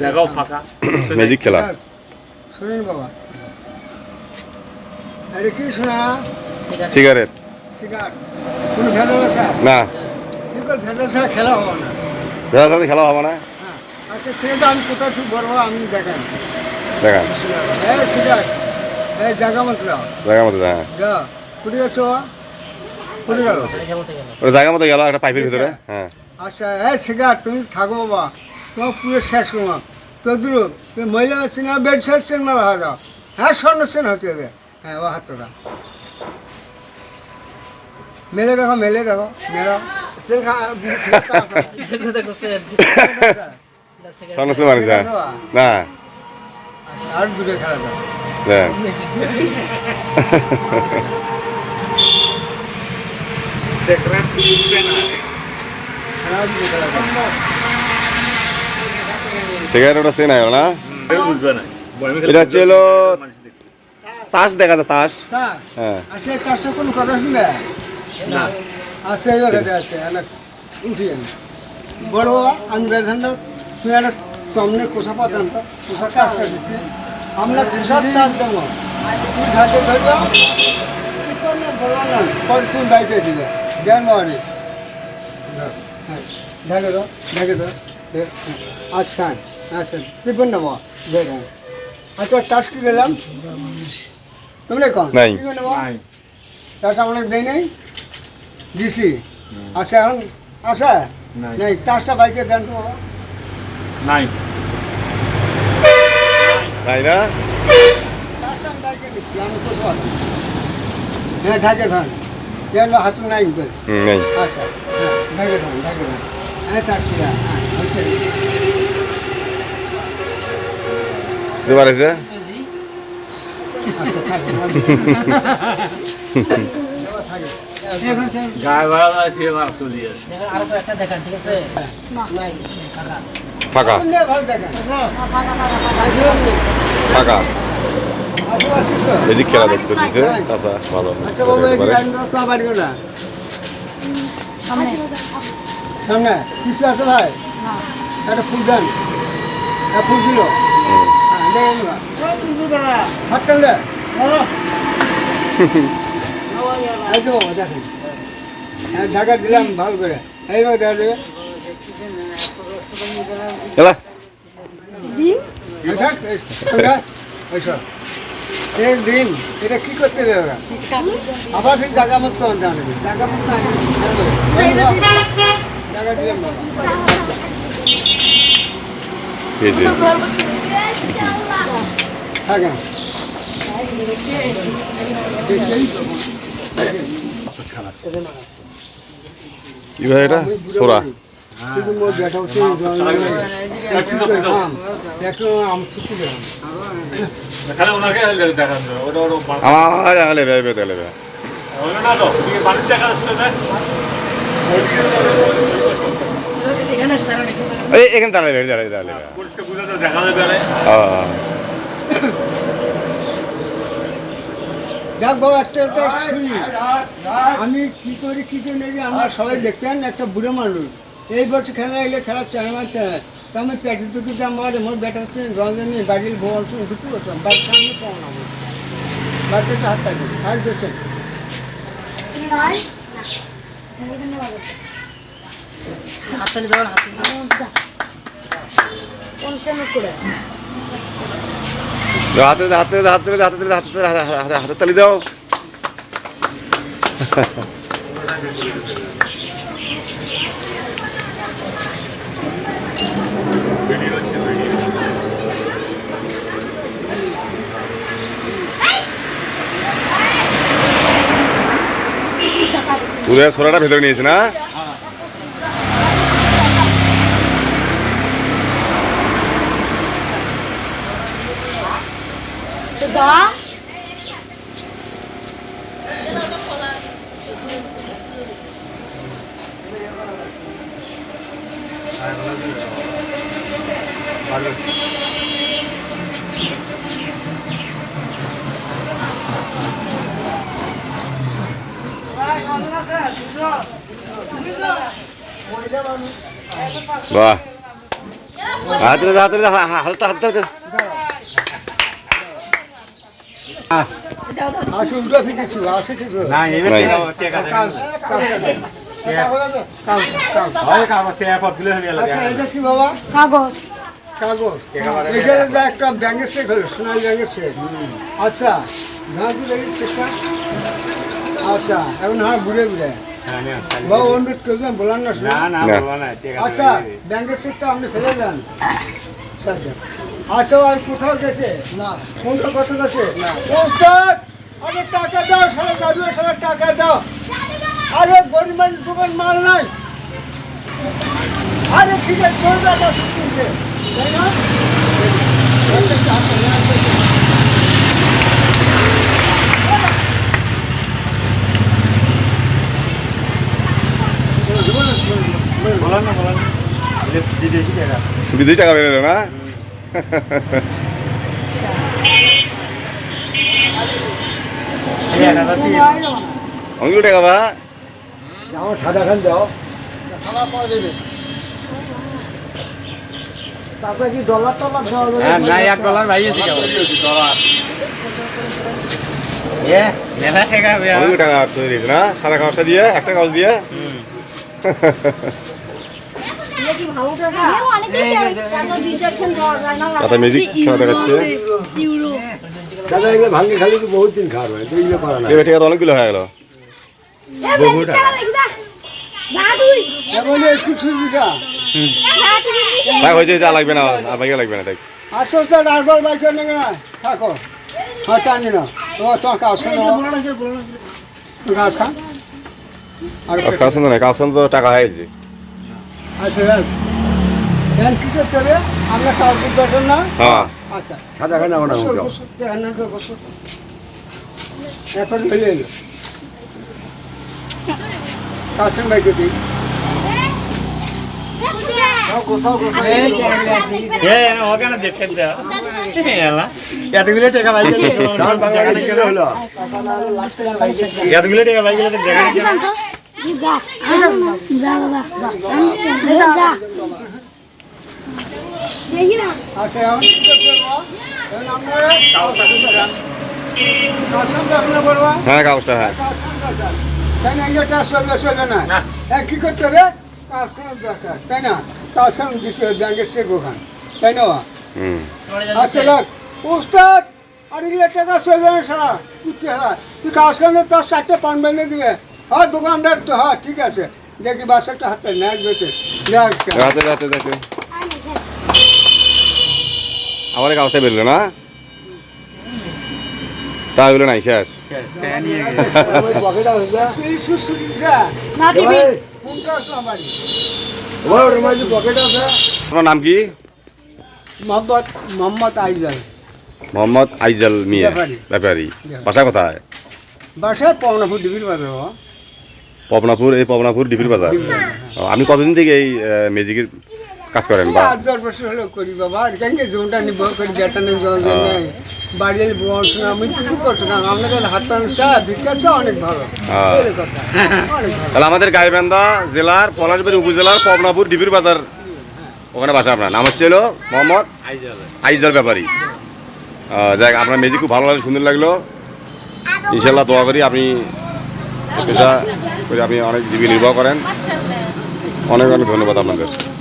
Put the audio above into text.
দেখাও ফাঁকা। ম্যাজিক খেলা। শোনেন বাবা। আরে কি শোনা? সিগারেট সিগার কোনো ভেজাল আছে? না। ভেজাল ছাড়া খেলা হবে না। দাদার সাথে খেলা হবে না? হ্যাঁ। আচ্ছা ছেলেটা আমি কোথায় ঠিক আমি দেখান দেখান। হ্যাঁ সিগার হ্যাঁ জায়গা মতো দাও। জায়গা মতো হ্যাঁ। যা কুড়ি যাচ্ছ কুড়ি গেল? জায়গা মতো গেল একটা পাইপের ভিতরে হ্যাঁ। আচ্ছা হ্যাঁ সিগার তুমি থাকো বাবা। তোমার পুরো শেষ তোমার তদ্রু তুমি মহিলা আছি না বেড সেট সেন মেলা হয়ে যাও। হ্যাঁ স্বর্ণ সেন হতে হবে। হ্যাঁ ও হাতটা মেলে দেখো মেলে দেখো মেলাও সেন খা স্বর্ণ না। আর দূরে খেলা দাও। সেক্রেট আর দূরে খেলা দাও সিগারেট ওটা চেন আয় না এটা হলো তাস দেখা যায় তাস হ্যাঁ আচ্ছা এই কোনো কথা শুনবে না আচ্ছা আছে বড় আমি কোষা কোষা কাজটা দিচ্ছি আমরা কোষার চাষ দেবো। তুই ঢাকে ধরবে করলে না পরে তুমি বাইকে দিবে। দেন বাড়ি হ্যাঁ ঢাকে দাও ঢাকে দাও আচ্ছা আচ্ছা টিফিন নেব দেখ আচ্ছা কাজ কি গেলাম তোমরা কোন নাই। কি নেব? নাই। তার অনেক দেয় নাই? দিছি। আচ্ছা এখন আচ্ছা নাই। নাই তারটা বাইকে দেন তো নাই। তাই না? তারটা আমি বাইকে দিচ্ছি আমি কোথাও পাচ্ছি হ্যাঁ ঢাকে ধরেন যেন হাত নাই করে নেই। আচ্ছা হ্যাঁ ঢাকে ঢাকে হ্যাঁ তারছি হ্যাঁ হচ্ছে দুবার আচ্ছা থাকে এবার থাকে গায়ে ভাড়া দিয়ে আমার চলে আসে। আরও একটা দেখান ঠিক আছে? ফাঁকা। ফাঁকা। আচ্ছা বাবা, কিছু? ম্যাজিক খেলা দেখতে দিছে চাচা ভালো আচ্ছা বাবু এই একেবারে। গাড়ি তোমার বাড়ি না সামনে কিছু আছে ভাই একটা ফুল দেন একটা ফুল দিল হুম। হ্যাঁ, দেখেন না। হাত টানলে এই তো বাবা, দেখেন হ্যাঁ ঢাকা দিলাম ভালো করে এইভাবে দেখা যাবে এলা এই এই ডিম এটা কি করতে হবে ওরা? আবার ফির জায়গা মতো হবে জায়গা মতো জায়গা দিলাম কি ভাই এটা? সোরা। শুধু মোর বেটা হচ্ছে একটু আম ছুটি আমার দেখালে এখানে দাঁড়ালে দাঁড়ালে দাঁড়ালে। হ্যাঁ যাক বাবা একটা একটা শুনি। আমি কি করি কি করি আমরা সবাই দেখতেন একটা বুড়ো মানুষ। এই বছর খেলা এলে খেলার চায় মারতে হয় তো আমি দুঃখে যা মারে আমার বেটা হচ্ছে রঞ্জনী বাড়ির বউ অংশ ঢুকতে করতাম বাড়ির সামনে পাওয়া না বাচ্চাটা হাত থাকে হাত দিচ্ছেন হাততালি দেওয়ান হাততালি দেওয়ান হাতে হাতে হাতে হাতে হাতে হাতে হাতে তালি দাও পুরো সোরাটা ভেতরে নিয়েছে না? বাহ। হাতে হাতে আসে উল্টো আসে কিছু না। টাকা কাগজ কাগজ এটা একটা ব্যাংকের চেক হলো সোনালী ব্যাংকের চেক আচ্ছা দিলে আচ্ছা এখন হ্যাঁ ঘুরে ঘুরে। বাবা অনুরোধ করবেন বলার না না না আচ্ছা ব্যাংকের চেকটা আপনি ফেলে দেন। আচ্ছা আর কোথাও গেছে? না। কোনটা কত গেছে না। আরে টাকা দাও সারা দাদু সারা টাকা দাও। আরে গরিব মানুষ দোকান মাল নাই। আরে ঠিক আছে চল দাদা শুনতে তাই না একটা টাকা নেই, একটা টাকা। বলো না বলো না বিদেশি টাকা। বেরোলো না অনেকগুলো টাকা বা আমার সাদা খান দাও সাদা পাওয়া যাবে চাচা কি ডলার টলার দেওয়া যাবে হ্যাঁ না এক ডলার ভাইয়েছি কেবল এ মেলা টাকা বেয়া টাকা তৈরি না? সাদা কাগজটা দিয়ে একটা কাগজ দিয়ে? তাতে ম্যাজিক খেলা দেখাচ্ছে। দাদা এগুলো ভাঙ্গি খালি তো বহুত দিন খাওয়া হয় এগুলো করা না এবার টাকা অনেকগুলো হয়ে গেল। এমন স্কুল শুরু দিছা? তাই হয়েছে যা লাগবে না আর লাগবে না তাই আচ্ছা স্যার আরবার বাইক নেবে না? থাকো। হ্যাঁ টানি না। ও তোমার কাজ শোনো। গাছ খান? আর আর কাজ না কাজ তো টাকা হয়েছে। আচ্ছা এখন কি করতে হবে? আমরা কাজ করতে না। হ্যাঁ। আচ্ছা। সাদা খানা বানা গোসল, গোসল, দেখেন না, গোসল। এখন হইলে এলো। কাশেম ভাইকে দিই এতগুলো টাকা ভাই গেলে জায়গাটা গেলে এতগুলো টাকা ভাই আচ্ছা হ্যাঁ কাগজটা হ্যাঁ। তাই না এটা চলবে চলবে না? হ্যাঁ কি করতে হবে? কাজ করার দরকার। তাই না? কাজ করার দিতে হবে ব্যাংকের চেক ওখান। তাই না? আচ্ছা দেখ। উস্তাদ আর টাকা চলবে না সারা তুই কাজ করলে তার চারটে পান বেঁধে দিবে। হ্যাঁ দোকানদার তো হ্যাঁ ঠিক আছে। দেখি বাচ্চাটা হাতে নেয় দেখ রাতে রাতে রাতে আমাদের কাগজটা বেরোলো না? তা ওগুলো নাই শেষ। আপনার নাম কি? মোহাম্মদ মোহাম্মদ আইজাল। মোহাম্মদ আইজাল মিয়া ব্যাপারী। বাসা কোথায়? বাসায় পাওনাপুর ডিবির বাজার। পবনাপুর এই পবনাপুর ডিপির বাজার। আপনি কতদিন থেকে এই ম্যাজিকের কাজ করেন বা? আট দশ বছর হলো করি বাবা। আর কেন জোনটা নির্ভর করি বাড়ির পড়াশোনা আমি তো কি করছ না। হাত চা ভিক্ষা চা অনেক ভালো। হ্যাঁ। অনেক ভালো। তাহলে আমাদের গাইবান্ধা জেলার পলাশবাড়ি উপজেলার পবনাপুর ডিপির বাজার। ওখানে বাসা আপনার। নাম হচ্ছে হলো মোহাম্মদ আইজাল। ব্যাপারী। যাক আপনার ম্যাজিক খুব ভালো লাগল সুন্দর লাগল। ইনশাল্লাহ দোয়া করি আপনি পেশা করে আপনি অনেক জীবী নির্বাহ করেন। অনেক অনেক ধন্যবাদ আপনাদের।